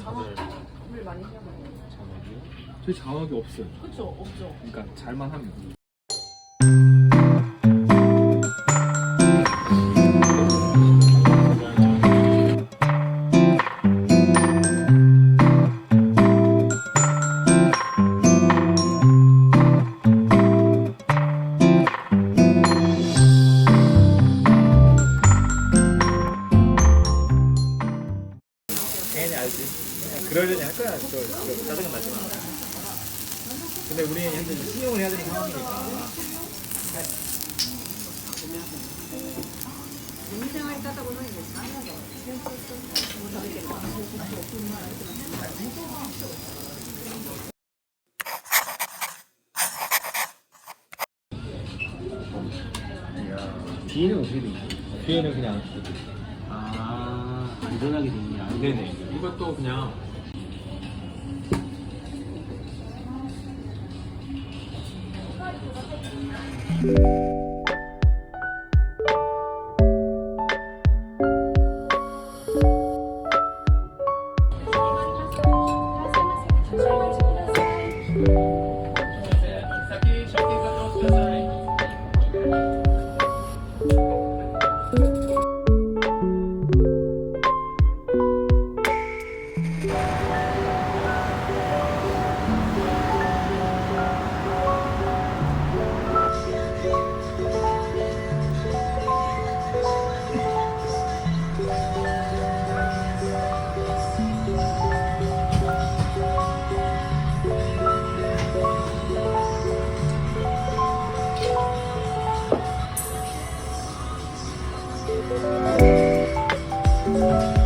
자막을 많이 해요. 자막이요? 저희 자막이 없어요. 그쵸, 없죠. 그러니까 잘만 하면. 그러려니 할 거야. 저, 저 짜증은 나지만. 근데 우리는 현재 신용을 해야 되는 상황이니까. 뒤에는 어떻게 돼 있어요? 뒤에는 그냥 아, 안전하게 됐냐? 네네. 이것도 그냥 you Música